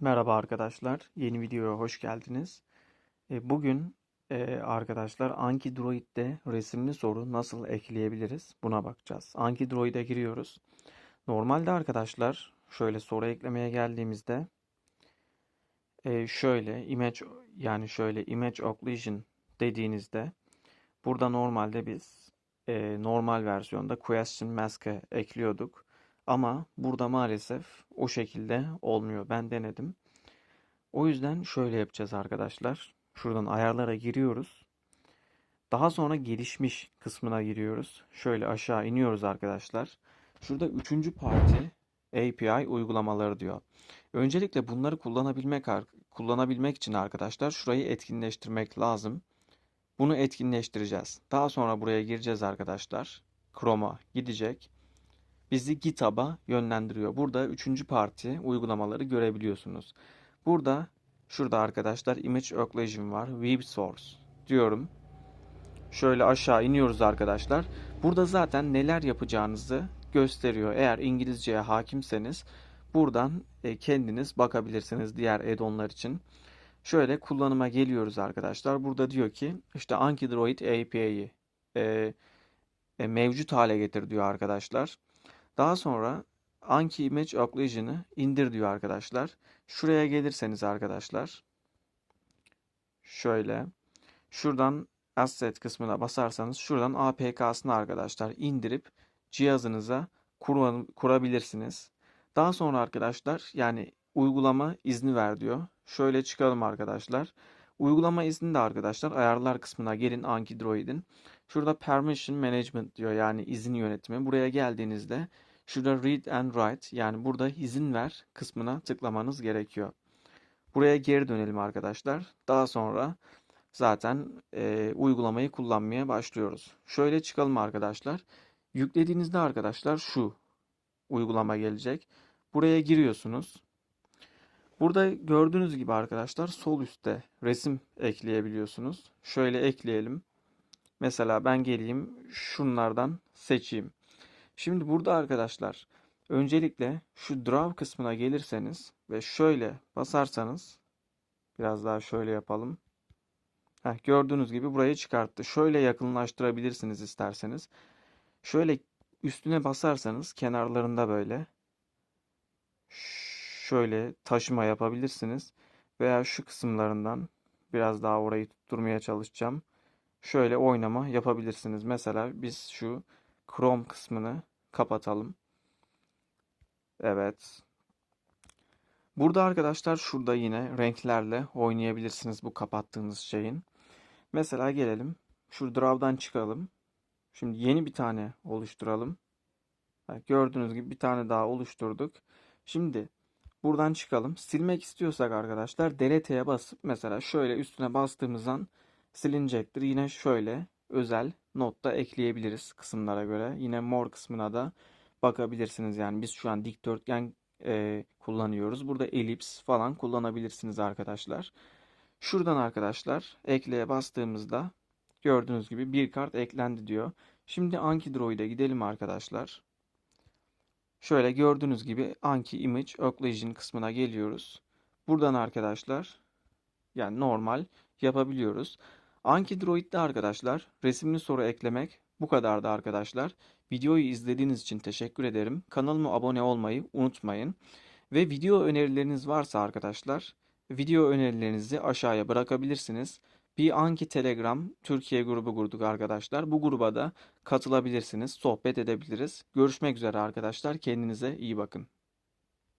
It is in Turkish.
Merhaba arkadaşlar, yeni videoya hoş geldiniz. E, Bugün e, arkadaşlar Anki Droid'de resimli soru nasıl ekleyebiliriz buna bakacağız. Anki Droid'e giriyoruz. Normalde arkadaşlar şöyle soru eklemeye geldiğimizde e, şöyle image yani şöyle image occlusion dediğinizde burada normalde biz normal versiyonda question mask'e ekliyorduk. Ama burada maalesef o şekilde olmuyor. Ben denedim. O yüzden şöyle yapacağız arkadaşlar. Şuradan ayarlara giriyoruz. Daha sonra gelişmiş kısmına giriyoruz. Şöyle aşağı iniyoruz arkadaşlar. Şurada üçüncü parti API uygulamaları diyor. Öncelikle bunları kullanabilmek kullanabilmek için arkadaşlar şurayı etkinleştirmek lazım. Bunu etkinleştireceğiz. Daha sonra buraya gireceğiz arkadaşlar. Chrome'a gidecek bizi GitHub'a yönlendiriyor. Burada üçüncü parti uygulamaları görebiliyorsunuz. Burada şurada arkadaşlar Image Occlusion var. Web Source diyorum. Şöyle aşağı iniyoruz arkadaşlar. Burada zaten neler yapacağınızı gösteriyor. Eğer İngilizceye hakimseniz buradan e, kendiniz bakabilirsiniz diğer add-on'lar için. Şöyle kullanıma geliyoruz arkadaşlar. Burada diyor ki işte Ankydroid API'yi e, e, mevcut hale getir diyor arkadaşlar. Daha sonra Anki Image Occlusion'ı indir diyor arkadaşlar. Şuraya gelirseniz arkadaşlar şöyle şuradan Asset kısmına basarsanız şuradan APK'sını arkadaşlar indirip cihazınıza kur kurabilirsiniz. Daha sonra arkadaşlar yani uygulama izni ver diyor. Şöyle çıkalım arkadaşlar. Uygulama izni de arkadaşlar ayarlar kısmına gelin Anki Droid'in. Şurada Permission Management diyor yani izin yönetimi. Buraya geldiğinizde Şurada read and write yani burada izin ver kısmına tıklamanız gerekiyor. Buraya geri dönelim arkadaşlar. Daha sonra zaten e, uygulamayı kullanmaya başlıyoruz. Şöyle çıkalım arkadaşlar. Yüklediğinizde arkadaşlar şu uygulama gelecek. Buraya giriyorsunuz. Burada gördüğünüz gibi arkadaşlar sol üstte resim ekleyebiliyorsunuz. Şöyle ekleyelim. Mesela ben geleyim şunlardan seçeyim. Şimdi burada arkadaşlar öncelikle şu draw kısmına gelirseniz ve şöyle basarsanız biraz daha şöyle yapalım. Heh, gördüğünüz gibi burayı çıkarttı. Şöyle yakınlaştırabilirsiniz isterseniz. Şöyle üstüne basarsanız kenarlarında böyle şöyle taşıma yapabilirsiniz. Veya şu kısımlarından biraz daha orayı tutturmaya çalışacağım. Şöyle oynama yapabilirsiniz. Mesela biz şu Chrome kısmını kapatalım. Evet. Burada arkadaşlar şurada yine renklerle oynayabilirsiniz bu kapattığınız şeyin. Mesela gelelim. Şu draw'dan çıkalım. Şimdi yeni bir tane oluşturalım. Gördüğünüz gibi bir tane daha oluşturduk. Şimdi buradan çıkalım. Silmek istiyorsak arkadaşlar delete'ye basıp mesela şöyle üstüne bastığımızdan silinecektir. Yine şöyle özel notta ekleyebiliriz kısımlara göre. Yine more kısmına da bakabilirsiniz. Yani biz şu an dikdörtgen e, kullanıyoruz. Burada elips falan kullanabilirsiniz arkadaşlar. Şuradan arkadaşlar ekleye bastığımızda gördüğünüz gibi bir kart eklendi diyor. Şimdi Anki Droid'e gidelim arkadaşlar. Şöyle gördüğünüz gibi Anki Image Occlusion kısmına geliyoruz. Buradan arkadaşlar yani normal yapabiliyoruz. Anki Droid'de arkadaşlar resimli soru eklemek bu kadardı arkadaşlar. Videoyu izlediğiniz için teşekkür ederim. Kanalıma abone olmayı unutmayın. Ve video önerileriniz varsa arkadaşlar video önerilerinizi aşağıya bırakabilirsiniz. Bir Anki Telegram Türkiye grubu kurduk arkadaşlar. Bu gruba da katılabilirsiniz. Sohbet edebiliriz. Görüşmek üzere arkadaşlar. Kendinize iyi bakın.